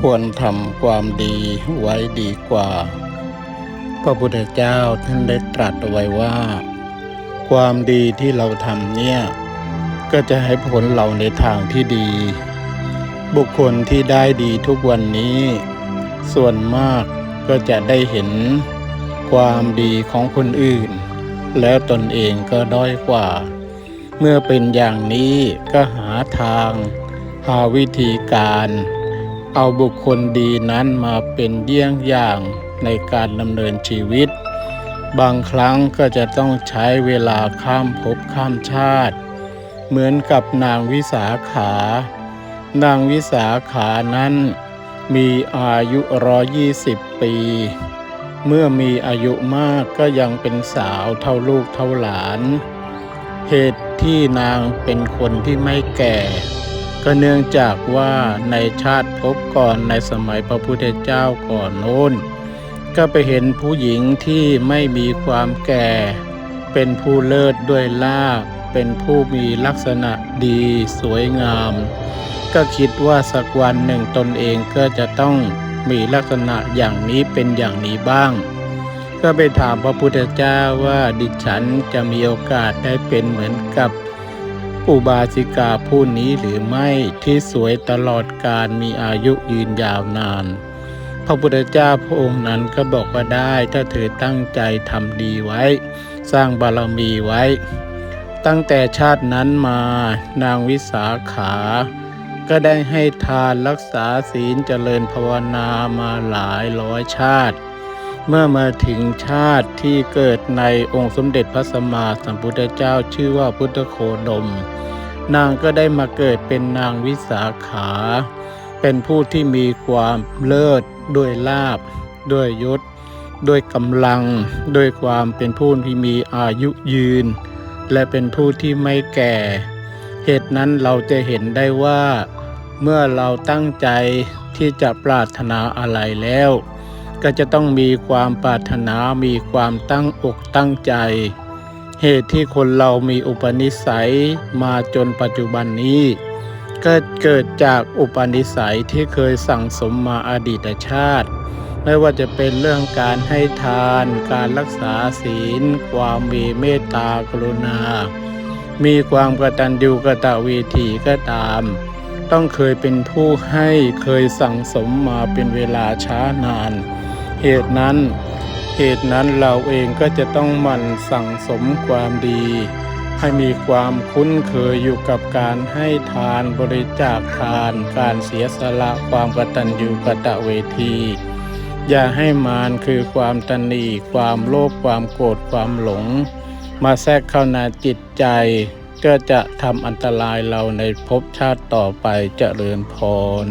ควรทำความดีไว้ดีกว่า พระพุทธเจ้าท่านได้ตรัสเอาไว้ว่า ความดีที่เราทำเนี่ย ก็จะให้ผลเราในทางที่ดี บุคคลที่ได้ดีทุกวันนี้ ส่วนมากก็จะได้เห็นความดีของคนอื่น แล้วตนเองก็ด้อยกว่า เมื่อเป็นอย่างนี้ก็หาทาง หาวิธีการ เอาบุคคลดีนั้นมาเป็นเยี่ยงอย่างในการดำเนินชีวิต บางครั้งก็จะต้องใช้เวลาข้ามภพข้ามชาติ เหมือนกับนางวิสาขา นางวิสาขานั้น มีอายุร้อยี่สิบปี เมื่อมีอายุมากก็ยังเป็นสาวเท่าลูกเท่าหลาน เหตุที่นางเป็นคนที่ไม่แก่ ก็เนื่องจากว่าในชาติภพก่อนในสมัยพระพุทธเจ้าก่อนโน้น ก็ไปเห็นผู้หญิงที่ไม่มีความแก่ เป็นผู้เลิศด้วยลาภเป็นผู้มีลักษณะดีสวยงาม ก็คิดว่าสักวันหนึ่งตนเองก็จะต้องมีลักษณะอย่างนี้เป็นอย่างนี้บ้าง ก็ไปถามพระพุทธเจ้าว่าดิฉันจะมีโอกาสได้เป็นเหมือนกับ อุบาสิกาผู้นี้หรือไม่ที่สวยตลอดการมีอายุยืนยาวนาน พระพุทธเจ้าพระองค์นั้นก็บอกว่าได้ถ้าเธอตั้งใจทำดีไว้ สร้างบารมีไว้ ตั้งแต่ชาตินั้นมานางวิสาขา ก็ได้ให้ทานรักษาศีลเจริญภาวนามาหลายร้อยชาติ เมื่อมาถึงชาติที่เกิดในองค์สมเด็จพระสัมมาสัมพุทธเจ้าชื่อว่าพุทธโคดมนางก็ได้มาเกิดเป็นนางวิสาขา เป็นผู้ที่มีความเลิศด้วยลาบ ด้วยยศ ด้วยกำลัง ด้วยความเป็นผู้ที่มีอายุยืน และเป็นผู้ที่ไม่แก่ เหตุนั้นเราจะเห็นได้ว่า เมื่อเราตั้งใจที่จะปรารถนาอะไรแล้ว ก็จะต้องมีความปรารถนามีความตั้งอกตั้งใจ เหตุที่คนเรามีอุปนิสัยมาจนปัจจุบันนี้ ก็เกิดจากอุปนิสัยที่เคยสั่งสมมาอดีตชาติ ไม่ว่าจะเป็นเรื่องการให้ทาน การรักษาศีล ความมีเมตตากรุณา มีความกตัญญูกตเวทีก็ตามต้องเคยเป็นผู้ให้เคยสั่งสมมาเป็นเวลาช้านาน เหตุนั้น เหตุนั้นเราเองก็จะต้องหมั่นสั่งสมความดี ให้มีความคุ้นเคยอยู่กับการให้ทานบริจาคทาน การเสียสละความกตัญญูกตเวที อย่าให้มารคือความตันนีความโลภความโกรธความหลง มาแทรกเข้าในจิตใจ ก็จะทำอันตรายเราในภพชาติต่อไปจเจริญพร